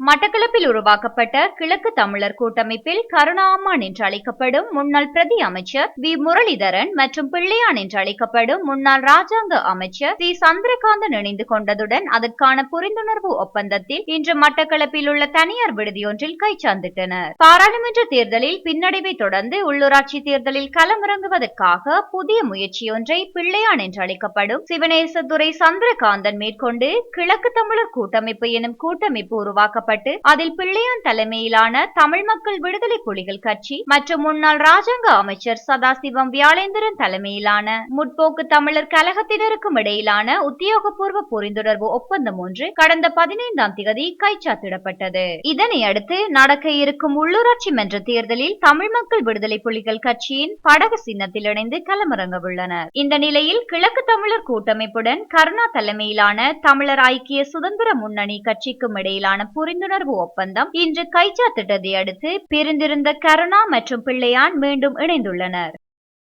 మటకల மட்டக்களப்பில் உருவாக்கப்பட்ட கிழக்கு தமிழர் கூட்டமைப்பில் கருணாமான் என்று அழைக்கப்படும் முன்னாள் பிரதி அமைச்சர் வி. முரளிதரன் மற்றும் பிள்ளையான் என்று அழைக்கப்படும் முன்னாள் ராஜாங்க அமைச்சர் சி. சந்திரகாந்தன் இணைந்து கொண்டதுடன் அதற்கான புரிந்துணர்வு ஒப்பந்தத்தில் இன்று மட்டக்களப்பில் உள்ள தனியார் விடுதியொன்றில் கைச்சாந்திட்டனர் பாராளுமன்ற தேர்தலில் பின்னடைவை தொடர்ந்து உள்ளூராட்சி தேர்தலில் களமிறங்குவதற்காக புதிய முயற்சியொன்றை பிள்ளையான் என்று அழைக்கப்படும் சிவனேசதுரை சந்திரகாந்தன் மேற்கொண்டு கிழக்கு தமிழர் கூட்டமைப்பு எனும் கூட்டமைப்பு உருவாக்கப்பட்டு அதில் பிள்ளையான் தலைமையிலான தமிழ் மக்கள் விடுதலை புலிகள் கட்சி மற்றும் முன்னாள் ராஜாங்க அமைச்சர் சதாசிவம் வியாழேந்திரன் தலைமையிலான முற்போக்கு தமிழர் கழகத்தினருக்கும் இடையிலான உத்தியோகபூர்வ புரிந்துணர்வு ஒப்பந்தம் ஒன்று கடந்த பதினைந்தாம் திகதி கைச்சாத்திடப்பட்டது. இதனை அடுத்து நடக்க இருக்கும் உள்ளூராட்சி மன்ற தேர்தலில் தமிழ் மக்கள் விடுதலை புலிகள் கட்சியின் படகு சின்னத்தில் இணைந்து களமிறங்க உள்ளனர் இந்த நிலையில் கிழக்கு தமிழர் கூட்டமைப்புடன் கருணா தலைமையிலான தமிழர் ஐக்கிய சுதந்திர முன்னணி கட்சிக்கும் இடையிலான புரிந்துணர்வு ஒப்பந்தம் இன்று கைச்சாத்திட்டதை அடுத்து பிரிந்திருந்த கருணா மற்றும் பிள்ளையான் மீண்டும் இணைந்துள்ளனர்.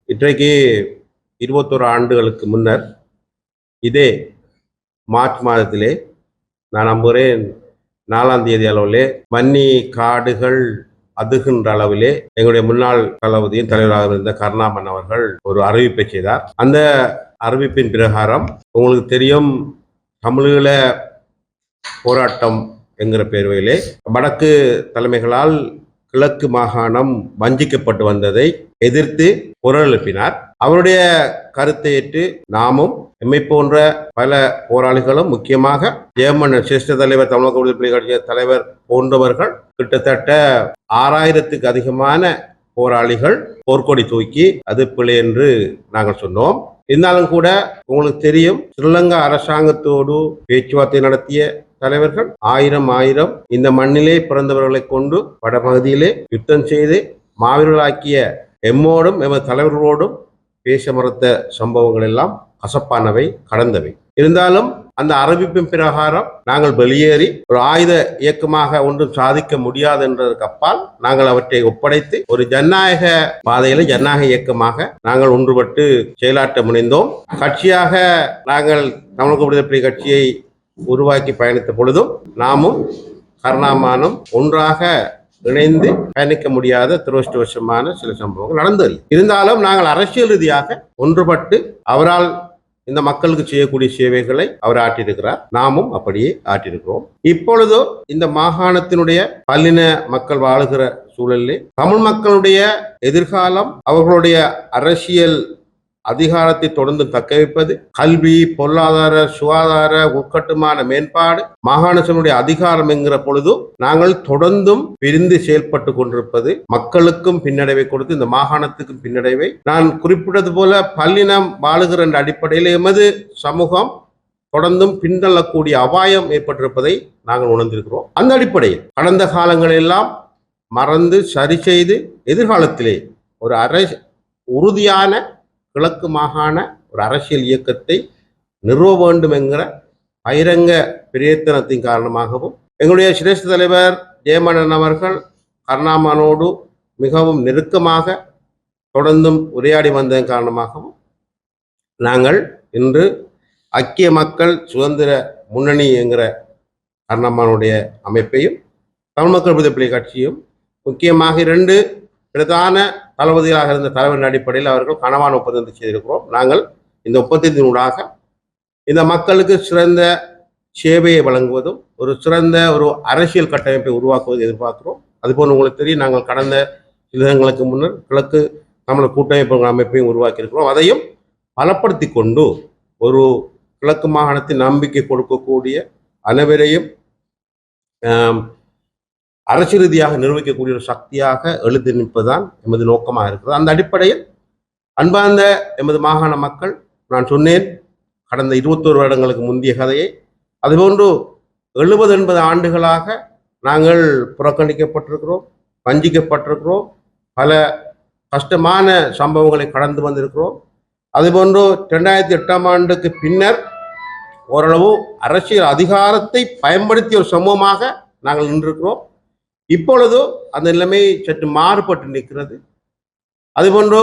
இன்றைக்கு இருபத்தொரு ஆண்டுகளுக்கு முன்னர் இதே மார்ச் மாதத்திலே நான் நம்புகிறேன் நாலாம் தேதி அளவிலே வன்னி காடுகள் அதுகின்ற அளவிலே எங்களுடைய முன்னாள் தளபதியின் தலைவராக இருந்த கருணாமன் அவர்கள் ஒரு அறிவிப்பை செய்தார். அந்த அறிவிப்பின் பிரகாரம் உங்களுக்கு தெரியும் தமிழீழ போராட்டம் என்கிற பேர்வையிலே வடக்கு தலைமைகளால் கிழக்கு மாகாணம் வஞ்சிக்கப்பட்டு வந்ததை எதிர்த்து குரல் எழுப்பினார். அவருடைய கருத்தை ஏற்று நாமும் எம்மை போன்ற பல போராளிகளும் முக்கியமாக ஜெயமன் சிரேஷ்ட தலைவர் தமிழக விடுதலை புலிகள் தலைவர் போன்றவர்கள் கிட்டத்தட்ட ஆறாயிரத்துக்கு அதிகமான போராளிகள் போர்க்கொடி தூக்கி அது பிழை என்று நாங்கள் சொன்னோம். இருந்தாலும் கூட உங்களுக்கு தெரியும் ஸ்ரீலங்கா அரசாங்கத்தோடு பேச்சுவார்த்தை நடத்திய தலைவர்கள் ஆயிரம் ஆயிரம் இந்த மண்ணிலே பிறந்தவர்களை கொண்டு வடபகுதியிலே யுத்தம் செய்து மாவீரர்களாக்கிய எம்மோடும் எமது தலைவர்களோடும் பேச மறுத்த சம்பவங்கள் எல்லாம் கசப்பானவை கடந்தவை. இருந்தாலும் அந்த அறிவிப்பின் பிரகாரம் நாங்கள் வெளியேறி ஒரு ஆயுத இயக்கமாக ஒன்றும் சாதிக்க முடியாது என்றதற்கு அப்பால் நாங்கள் அவற்றை ஒப்படைத்து ஒரு ஜனநாயக பாதையில ஜனநாயக இயக்கமாக நாங்கள் ஒன்றுபட்டு செயலாற்ற முனைந்தோம். கட்சியாக நாங்கள் தமிழக விடுதலை கட்சியை உருவாக்கி பயணித்த பொழுதும் நாமும் கருணாமானும் ஒன்றாக இணைந்து பயணிக்க முடியாத துரஷ்டவசமான சில சம்பவங்கள் நடந்தது இருந்தாலும் நாங்கள் அரசியல் ரீதியாக ஒன்றுபட்டு அவரால் இந்த மக்களுக்கு செய்யக்கூடிய சேவைகளை அவர் ஆற்றியிருக்கிறார். நாமும் அப்படியே ஆற்றியிருக்கிறோம். இப்பொழுதோ இந்த மாகாணத்தினுடைய பல்லின மக்கள் வாழுகிற சூழலில் தமிழ் மக்களுடைய எதிர்காலம் அவர்களுடைய அரசியல் அதிகாரத்தை தொடர்ந்து தக்க வைப்பது கல்வி பொருளாதார சுகாதார உட்கட்டுமான மேம்பாடு மாகாணத்தினுடைய அதிகாரம் என்கிற பொழுது நாங்கள் தொடர்ந்தும் பிரிந்து செயல்பட்டு கொண்டிருப்பது மக்களுக்கும் பின்னடைவை கொடுத்து இந்த மாகாணத்துக்கும் பின்னடைவை. நான் குறிப்பிட்டது போல பல்லினம் வாழுகிற என்ற அடிப்படையில் எமது சமூகம் தொடர்ந்தும் பின்தள்ளக்கூடிய அபாயம் ஏற்பட்டிருப்பதை நாங்கள் உணர்ந்திருக்கிறோம். அந்த அடிப்படையில் கடந்த காலங்களெல்லாம் மறந்து சரி செய்து எதிர்காலத்திலே ஒரு அரை உறுதியான கிழக்கு மாகாண ஒரு அரசியல் இயக்கத்தை நிறுவ வேண்டும் என்கிற பகிரங்க பிரயத்தனத்தின் காரணமாகவும் எங்களுடைய சிரேஷ்ட தலைவர் ஜெயமணன் அவர்கள் கருணாமனோடு மிகவும் நெருக்கமாக தொடர்ந்தும் உரையாடி வந்ததன் காரணமாகவும் நாங்கள் இன்று ஐக்கிய மக்கள் சுதந்திர முன்னணி என்கிற கருணாமனுடைய அமைப்பையும் தமிழ் மக்கள் விடுதலை கட்சியும் முக்கியமாக இரண்டு பிரதான தளபதியாக இருந்த தலைவரின் அடிப்படையில் அவர்கள் கனவான ஒப்பந்தத்தை செய்திருக்கிறோம். நாங்கள் இந்த ஒப்பந்தத்தினூடாக இந்த மக்களுக்கு சிறந்த சேவையை வழங்குவதும் ஒரு சிறந்த ஒரு அரசியல் கட்டமைப்பை உருவாக்குவதை எதிர்பார்க்கிறோம். அதுபோல் உங்களுக்கு தெரியும் நாங்கள் கடந்த சிலங்களுக்கு தினங்களுக்கு முன்னர் கிழக்கு தமிழர் கூட்டமைப்பு அமைப்பையும் உருவாக்கியிருக்கிறோம். அதையும் பலப்படுத்தி கொண்டு ஒரு கிழக்கு மாகாணத்தின் நம்பிக்கை கொடுக்கக்கூடிய அனைவரையும் அரசு ரீதியாக நிர்வகிக்கக்கூடிய ஒரு சக்தியாக எழுதி நிற்பதுதான் எமது நோக்கமாக இருக்கிறது. அந்த அடிப்படையில் அன்பார்ந்த எமது மாகாண மக்கள் நான் சொன்னேன் கடந்த இருபத்தோரு வருடங்களுக்கு முந்தைய கதையை அதுபோன்று எழுபது எண்பது ஆண்டுகளாக நாங்கள் புறக்கணிக்கப்பட்டிருக்கிறோம் வஞ்சிக்கப்பட்டிருக்கிறோம் பல கஷ்டமான சம்பவங்களை கடந்து வந்திருக்கிறோம். அதுபோன்று ரெண்டாயிரத்தி எட்டாம் ஆண்டுக்கு பின்னர் ஓரளவு அரசியல் அதிகாரத்தை பயன்படுத்திய ஒரு சமூகமாக நாங்கள் நின்றிருக்கிறோம். இப்பொழுது அந்த நிலைமை சற்று மாறுபட்டு நிற்கிறது. அதுபோன்று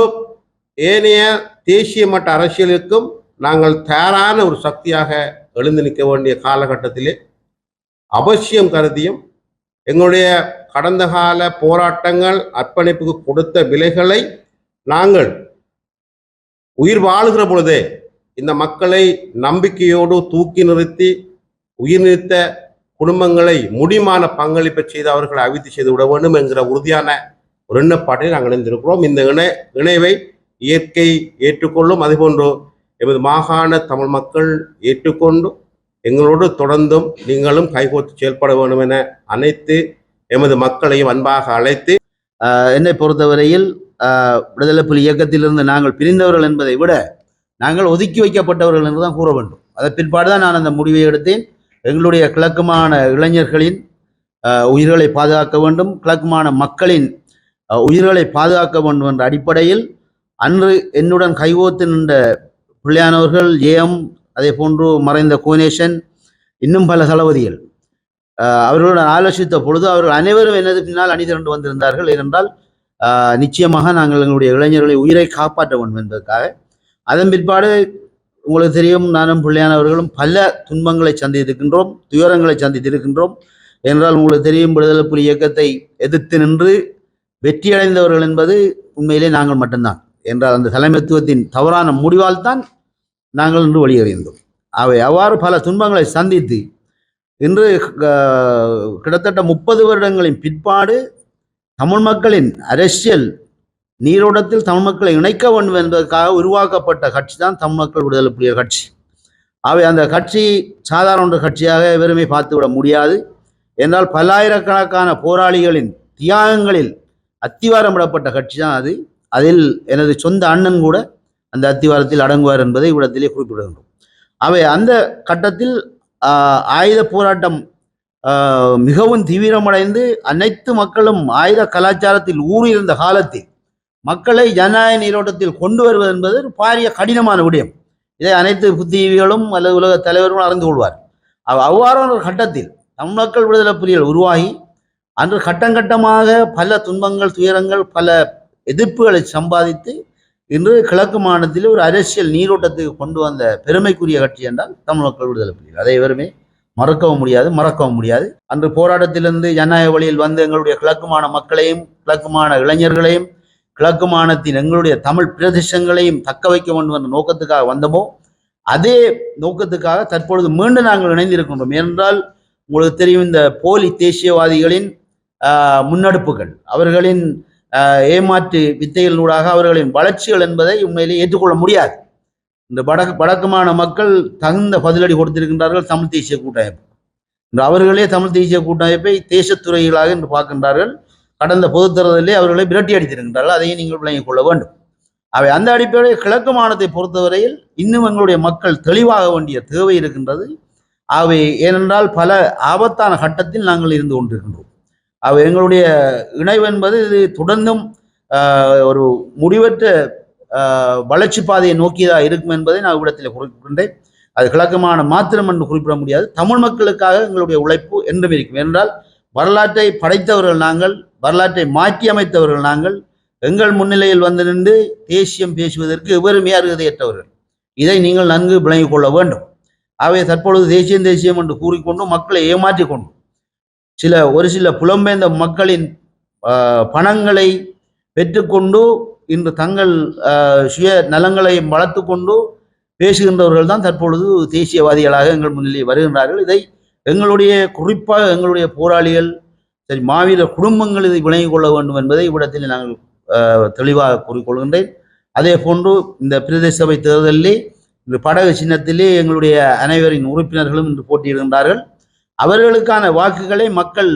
ஏனைய தேசிய மட்ட அரசியலுக்கும் நாங்கள் தயாரான ஒரு சக்தியாக எழுந்து நிற்க வேண்டிய காலகட்டத்திலே அவசியம் கருதியும் எங்களுடைய கடந்த கால போராட்டங்கள் அர்ப்பணிப்புக்கு கொடுத்த விலைகளை நாங்கள் உயிர் வாழுகிற பொழுதே இந்த மக்களை நம்பிக்கையோடு தூக்கி நிறுத்தி உயிர் நிறுத்த குடும்பங்களை முடிமான பங்களிப்பை செய்து அவர்களை அவித்து செய்து விட வேண்டும் என்கிற உறுதியான ஒரு எண்ணப்பாட்டை நாங்கள் இணைந்திருக்கிறோம். இந்த இணை இணைவை இயற்கை ஏற்றுக்கொள்ளும் அதுபோன்று எமது மாகாண தமிழ் மக்கள் ஏற்றுக்கொண்டு எங்களோடு தொடர்ந்தும் நீங்களும் கைகோர்த்து செயல்பட வேண்டும் என அனைத்து எமது மக்களையும் அன்பாக அழைத்து என்னை பொறுத்தவரையில் விடுதலை புலி இயக்கத்திலிருந்து நாங்கள் பிரிந்தவர்கள் என்பதை விட நாங்கள் ஒதுக்கி வைக்கப்பட்டவர்கள் என்று தான் கூற வேண்டும். அதன் பிற்பாடு தான் நான் அந்த முடிவை எடுத்தேன். எங்களுடைய கிழக்குமான இளைஞர்களின் உயிர்களை பாதுகாக்க வேண்டும். கிழக்குமான மக்களின் உயிர்களை பாதுகாக்க வேண்டும் என்ற அடிப்படையில் அன்று என்னுடன் கைகோத்து நின்ற பிள்ளையானவர்கள் ஏஎம் அதே போன்று மறைந்த கோனேஷன் இன்னும் பல தளபதிகள். அவர்களுடன் ஆலோசித்த பொழுது அவர்கள் அனைவரும் எனது பின்னால் அணி திரண்டு வந்திருந்தார்கள். ஏனென்றால் நிச்சயமாக நாங்கள் எங்களுடைய இளைஞர்களை உயிரை காப்பாற்ற வேண்டும் என்பதற்காக. அதன் பிற்பாடு உங்களுக்கு தெரியும் நானும் பிள்ளையானவர்களும் பல துன்பங்களை சந்தித்திருக்கின்றோம் துயரங்களை சந்தித்திருக்கின்றோம். என்றால் உங்களுக்கு தெரியும் விடுதலை புலி இயக்கத்தை எதிர்த்து நின்று வெற்றியடைந்தவர்கள் என்பது உண்மையிலே நாங்கள் மட்டும்தான். என்றால் அந்த தலைமைத்துவத்தின் தவறான முடிவால் தான் நாங்கள் இன்று வெளியேறியிருந்தோம் அவை அவ்வாறு பல துன்பங்களை சந்தித்து இன்று கிட்டத்தட்ட முப்பது வருடங்களின் பிற்பாடு தமிழ் மக்களின் அரசியல் நீரோட்டத்தில் தமிழ் மக்களை இணைக்க வேண்டும் என்பதற்காக உருவாக்கப்பட்ட கட்சி தான் தமிழ் மக்கள் விடுதலை புலிகள் கட்சி. அவை அந்த கட்சி சாதாரண கட்சியாக வெறுமை பார்த்துவிட முடியாது. என்றால் பல்லாயிரக்கணக்கான போராளிகளின் தியாகங்களில் அத்திவாரமிடப்பட்ட கட்சி தான் அது. அதில் எனது சொந்த அண்ணன் கூட அந்த அத்திவாரத்தில் அடங்குவார் என்பதை இவ்விடத்திலே குறிப்பிடுகின்றோம். அவை அந்த கட்டத்தில் ஆயுத போராட்டம் மிகவும் தீவிரமடைந்து அனைத்து மக்களும் ஆயுத கலாச்சாரத்தில் ஊறியிருந்த காலத்தில் மக்களை ஜனநாயக நீரோட்டத்தில் கொண்டு வருவது என்பது ஒரு பாரிய கடினமான விடயம். இதை அனைத்து புத்திஜீவிகளும் அல்லது உலக தலைவர்களும் அறிந்து கொள்வார் அவ்வாறான ஒரு கட்டத்தில் தமிழ் மக்கள் விடுதலை புலிகள் உருவாகி அன்று கட்டங்கட்டமாக பல துன்பங்கள் துயரங்கள் பல எதிர்ப்புகளை சம்பாதித்து இன்று கிழக்கு மாநிலத்தில் ஒரு அரசியல் நீரோட்டத்துக்கு கொண்டு வந்த பெருமைக்குரிய கட்சி என்றால் தமிழ் மக்கள் விடுதலை புலிகள். அதை வெறுமே மறக்கவும் முடியாது மறக்கவும் முடியாது. அன்று போராட்டத்திலிருந்து ஜனநாயக வழியில் வந்து எங்களுடைய கிழக்குமான மக்களையும் கிழக்குமான இளைஞர்களையும் கிழக்கு மாநிலத்தின் எங்களுடைய தமிழ் பிரதேசங்களையும் தக்க வைக்க வேண்டும் என்ற நோக்கத்துக்காக வந்தோமோ அதே நோக்கத்துக்காக தற்பொழுது மீண்டும் நாங்கள் இணைந்திருக்கின்றோம். ஏனென்றால் உங்களுக்கு தெரியும் இந்த போலி தேசியவாதிகளின் முன்னெடுப்புகள். அவர்களின் ஏமாற்று வித்தைகளினூடாக அவர்களின் வளர்ச்சிகள் என்பதை உண்மையிலே ஏற்றுக்கொள்ள முடியாது. இந்த வடக்கு வடக்குமான மக்கள் தகுந்த பதிலடி கொடுத்திருக்கின்றார்கள் தமிழ் தேசிய கூட்டமைப்பு. இன்று அவர்களே தமிழ் தேசிய கூட்டமைப்பை தேசத்துறைகளாக இன்று பார்க்கின்றார்கள். கடந்த பொதுத் தேர்தலிலே அவர்களை விரட்டி அடித்திருக்கின்றார்கள். அதையும் நீங்கள் விளங்கிக் கொள்ள வேண்டும். அவை அந்த அடிப்படையில் கிழக்கு மாநிலத்தை பொறுத்தவரையில் இன்னும் எங்களுடைய மக்கள் தெளிவாக வேண்டிய தேவை இருக்கின்றது. அவை ஏனென்றால் பல ஆபத்தான கட்டத்தில் நாங்கள் இருந்து கொண்டிருக்கின்றோம். அவை எங்களுடைய இணைவு என்பது இது தொடர்ந்தும் ஒரு முடிவற்ற வளர்ச்சி பாதையை நோக்கியதாக இருக்கும் என்பதை நான் இவ்விடத்தில் குறிப்பிடுகின்றேன். அது கிழக்கமான மாத்திரம் என்று குறிப்பிட முடியாது. தமிழ் மக்களுக்காக எங்களுடைய உழைப்பு என்றும் இருக்கும். என்றால் வரலாற்றை படைத்தவர்கள் நாங்கள் வரலாற்றை மாற்றி அமைத்தவர்கள் நாங்கள் எங்கள் முன்னிலையில் வந்து நின்று தேசியம் பேசுவதற்கு எவருமே அருகதையற்றவர்கள் இதை நீங்கள் நன்கு விளங்கிக் கொள்ள வேண்டும். ஆகவே தற்பொழுது தேசியம் தேசியம் என்று கூறிக்கொண்டு மக்களை ஏமாற்றிக் கொண்டு சில ஒரு சில புலம்பெயர்ந்த மக்களின் பணங்களை பெற்றுக்கொண்டு இன்று தங்கள் சுய நலங்களை வளர்த்து கொண்டு பேசுகின்றவர்கள் தான் தற்பொழுது தேசியவாதிகளாக எங்கள் முன்னிலை வருகின்றார்கள். இதை எங்களுடைய குறிப்பாக எங்களுடைய போராளிகள் சரி மாவீர குடும்பங்கள் இதை விளங்கிக் கொள்ள வேண்டும் என்பதை இவ்விடத்தில் நாங்கள் தெளிவாக கூறிக்கொள்கின்றேன். அதே போன்று இந்த பிரதேச சபை தேர்தலிலே இந்த படகு சின்னத்திலே எங்களுடைய அனைவரின் உறுப்பினர்களும் இன்று போட்டியிடுகின்றார்கள். அவர்களுக்கான வாக்குகளை மக்கள்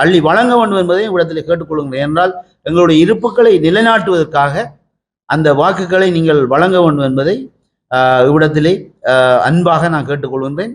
அள்ளி வழங்க வேண்டும் என்பதை இவ்விடத்தில் கேட்டுக்கொள்கின்றேன். என்றால் எங்களுடைய இருப்புக்களை நிலைநாட்டுவதற்காக அந்த வாக்குகளை நீங்கள் வழங்க வேண்டும் என்பதை இவ்விடத்திலே அன்பாக நான் கேட்டுக்கொள்கின்றேன்.